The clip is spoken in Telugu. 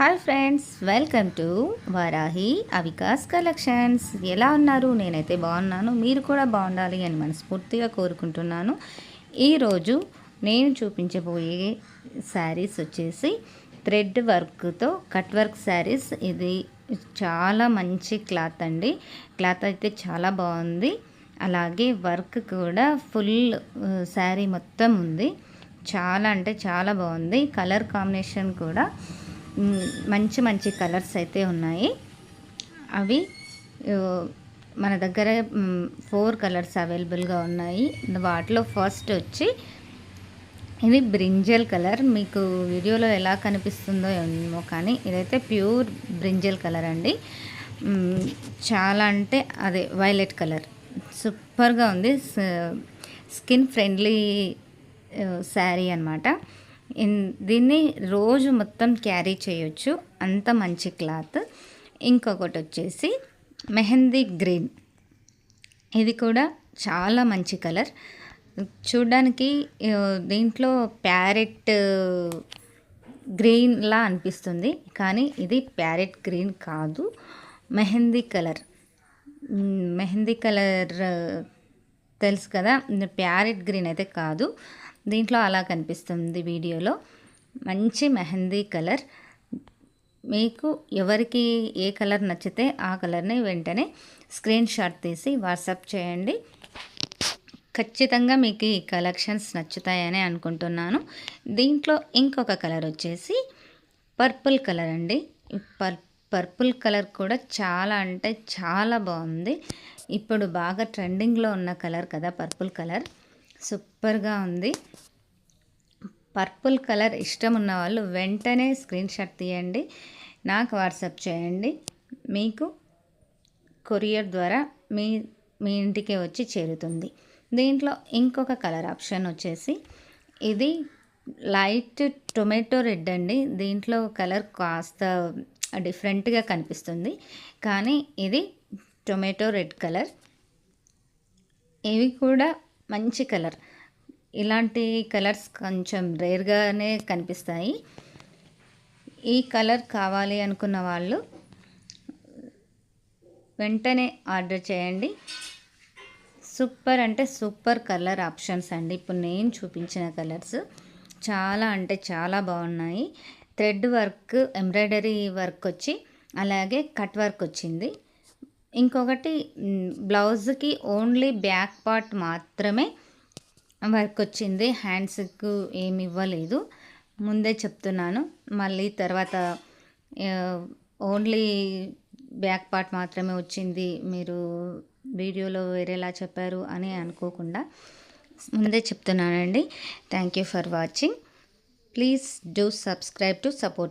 Hi friends welcome to Varahi అవికాస్ collections. ఎలా ఉన్నారు? నేనైతే బాగున్నాను. మీరు కూడా బాగుండాలి అని మనస్ఫూర్తిగా కోరుకుంటున్నాను. ఈరోజు నేను చూపించబోయే శారీస్ వచ్చేసి థ్రెడ్ వర్క్తో కట్ వర్క్ శారీస్. ఇది చాలా మంచి క్లాత్ అండి. క్లాత్ అయితే చాలా బాగుంది. అలాగే వర్క్ కూడా ఫుల్ శారీ మొత్తం ఉంది. చాలా అంటే చాలా బాగుంది. కలర్ కాంబినేషన్ కూడా మంచి మంచి కలర్స్ అయితే ఉన్నాయి. అవి మన దగ్గర ఫోర్ కలర్స్ అవైలబుల్గా ఉన్నాయి. వాటిలో ఫస్ట్ వచ్చి ఇది బ్రింజల్ కలర్. మీకు వీడియోలో ఎలా కనిపిస్తుందో ఏమో కానీ ఇదైతే ప్యూర్ బ్రింజల్ కలర్ అండి. చాలా అంటే అదే వైలెట్ కలర్. సూపర్గా ఉంది. స్కిన్ ఫ్రెండ్లీ శారీ అనమాట దీన్ని రోజు మొత్తం క్యారీ చేయొచ్చు. అంత మంచి క్లాత్. ఇంకొకటి వచ్చేసి మెహందీ గ్రీన్. ఇది కూడా చాలా మంచి కలర్. చూడడానికి దీంట్లో ప్యారెట్ గ్రీన్లా అనిపిస్తుంది. కానీ ఇది ప్యారెట్ గ్రీన్ కాదు. మెహందీ కలర్. మెహందీ కలర్ తెలుసు కదా ప్యారెట్ గ్రీన్ అయితే కాదు. దీంట్లో అలా కనిపిస్తుంది వీడియోలో. మంచి మెహందీ కలర్. మీకు ఎవరికి ఏ కలర్ నచ్చితే ఆ కలర్ని వెంటనే స్క్రీన్ షాట్ తీసి వాట్సాప్ చేయండి. ఖచ్చితంగా మీకు ఈ కలెక్షన్స్ నచ్చుతాయని అనుకుంటున్నాను. దీంట్లో ఇంకొక కలర్ వచ్చేసి పర్పుల్ కలర్ అండి. పర్పుల్ పర్పుల్ కలర్ కూడా చాలా అంటే చాలా బాగుంది. ఇప్పుడు బాగా ట్రెండింగ్లో ఉన్న కలర్ కదా పర్పుల్ కలర్. సూపర్గా ఉంది. పర్పుల్ కలర్ ఇష్టం ఉన్న వాళ్ళు వెంటనే స్క్రీన్ షాట్ తీయండి. నాకు వాట్సాప్ చేయండి. మీకు కొరియర్ ద్వారా మీ మీ ఇంటికే వచ్చి చేరుతుంది. దీంట్లో ఇంకొక కలర్ ఆప్షన్ వచ్చేసి ఇది లైట్ టొమాటో రెడ్ అండి. దీంట్లో కలర్ కాస్త డిఫరెంట్గా కనిపిస్తుంది. కానీ ఇది టొమాటో రెడ్ కలర్. ఇవి కూడా మంచి కలర్. ఇలాంటి కలర్స్ కొంచెం రేర్గానే కనిపిస్తాయి. ఈ కలర్ కావాలి అనుకున్న వాళ్ళు వెంటనే ఆర్డర్ చేయండి. సూపర్ అంటే సూపర్ కలర్ ఆప్షన్స్ అండి. ఇప్పుడు నేను చూపించిన కలర్స్ చాలా అంటే చాలా బాగున్నాయి. థ్రెడ్ వర్క్ ఎంబ్రాయిడరీ వర్క్ వచ్చి అలాగే కట్ వర్క్ వచ్చింది. ఇంకొకటి బ్లౌజ్కి ఓన్లీ బ్యాక్ పార్ట్ మాత్రమే వర్క్ వచ్చింది. హ్యాండ్స్కు ఏమి ఇవ్వలేదు. ముందే చెప్తున్నాను. మళ్ళీ తర్వాత ఓన్లీ బ్యాక్ పార్ట్ మాత్రమే వచ్చింది. మీరు వీడియోలో వేరేలా చెప్పారు అని అనుకోకుండా ముందే చెప్తున్నానండి. Thank you for watching. Please do subscribe to support.